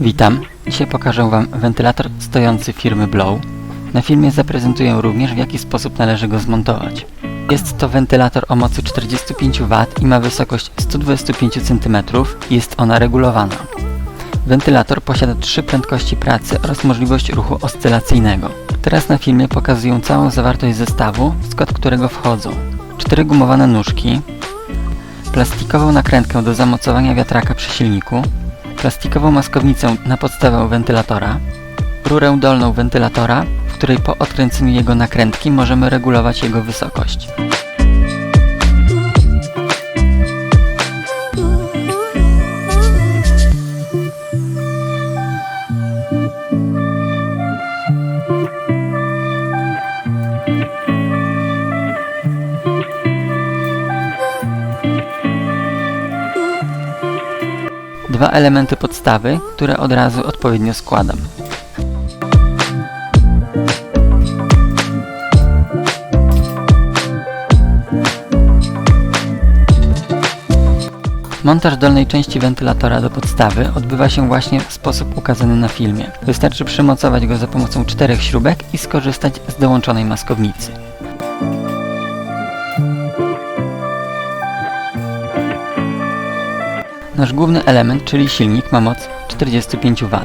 Witam. Dzisiaj pokażę Wam wentylator stojący firmy Blow. Na filmie zaprezentuję również w jaki sposób należy go zmontować. Jest to wentylator o mocy 45 W i ma wysokość 125 cm jest ona regulowana. Wentylator posiada trzy prędkości pracy oraz możliwość ruchu oscylacyjnego. Teraz na filmie pokazuję całą zawartość zestawu, w skład którego wchodzą cztery gumowane nóżki, plastikową nakrętkę do zamocowania wiatraka przy silniku, plastikową maskownicę na podstawę wentylatora, rurę dolną wentylatora, w której po odkręceniu jego nakrętki możemy regulować jego wysokość. Dwa elementy podstawy, które od razu odpowiednio składam. Montaż dolnej części wentylatora do podstawy odbywa się właśnie w sposób ukazany na filmie. Wystarczy przymocować go za pomocą czterech śrubek i skorzystać z dołączonej maskownicy. Nasz główny element, czyli silnik, ma moc 45 W.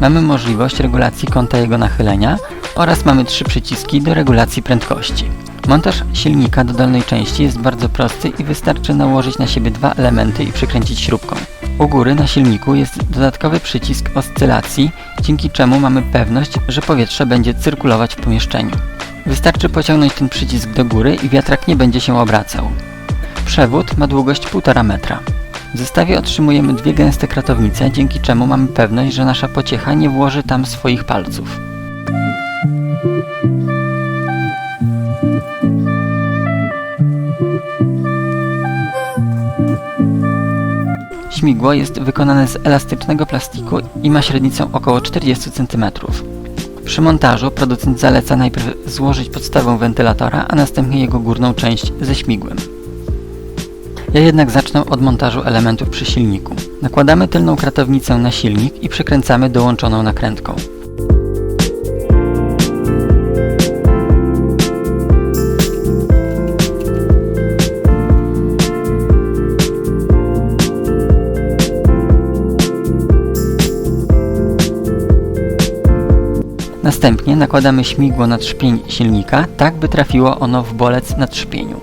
Mamy możliwość regulacji kąta jego nachylenia oraz mamy trzy przyciski do regulacji prędkości. Montaż silnika do dolnej części jest bardzo prosty i wystarczy nałożyć na siebie dwa elementy i przykręcić śrubką. U góry na silniku jest dodatkowy przycisk oscylacji, dzięki czemu mamy pewność, że powietrze będzie cyrkulować w pomieszczeniu. Wystarczy pociągnąć ten przycisk do góry i wiatrak nie będzie się obracał. Przewód ma długość 1,5 metra. W zestawie otrzymujemy dwie gęste kratownice, dzięki czemu mamy pewność, że nasza pociecha nie włoży tam swoich palców. Śmigło jest wykonane z elastycznego plastiku i ma średnicę około 40 cm. Przy montażu producent zaleca najpierw złożyć podstawę wentylatora, a następnie jego górną część ze śmigłem. Ja jednak zacznę od montażu elementów przy silniku. Nakładamy tylną kratownicę na silnik i przykręcamy dołączoną nakrętką. Następnie nakładamy śmigło na trzpień silnika, tak by trafiło ono w bolec na trzpieniu.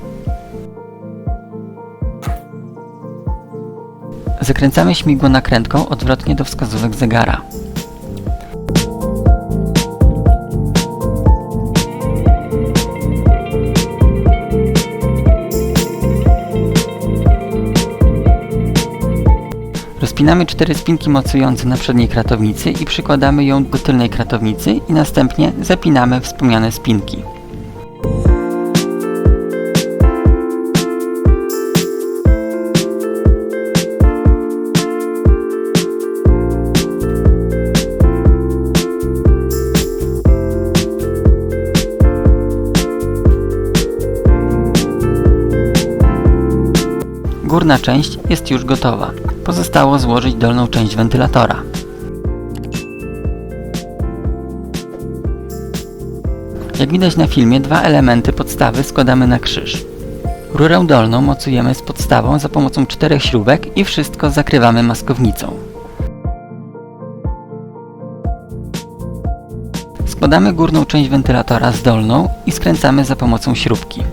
Zakręcamy śmigło nakrętką odwrotnie do wskazówek zegara. Rozpinamy cztery spinki mocujące na przedniej kratownicy i przykładamy ją do tylnej kratownicy i następnie zapinamy wspomniane spinki. Górna część jest już gotowa. Pozostało złożyć dolną część wentylatora. Jak widać na filmie, dwa elementy podstawy składamy na krzyż. Rurę dolną mocujemy z podstawą za pomocą czterech śrubek i wszystko zakrywamy maskownicą. Składamy górną część wentylatora z dolną i skręcamy za pomocą śrubki.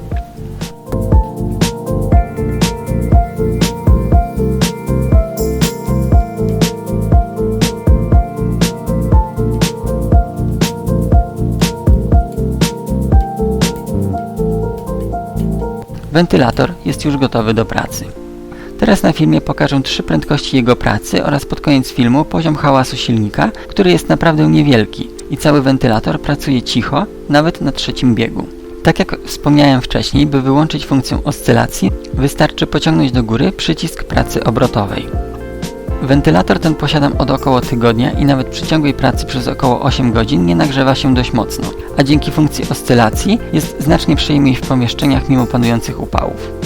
Wentylator jest już gotowy do pracy. Teraz na filmie pokażę trzy prędkości jego pracy oraz pod koniec filmu poziom hałasu silnika, który jest naprawdę niewielki i cały wentylator pracuje cicho, nawet na trzecim biegu. Tak jak wspomniałem wcześniej, by wyłączyć funkcję oscylacji, wystarczy pociągnąć do góry przycisk pracy obrotowej. Wentylator ten posiadam od około tygodnia i nawet przy ciągłej pracy przez około 8 godzin nie nagrzewa się dość mocno, a dzięki funkcji oscylacji jest znacznie przyjemniej w pomieszczeniach mimo panujących upałów.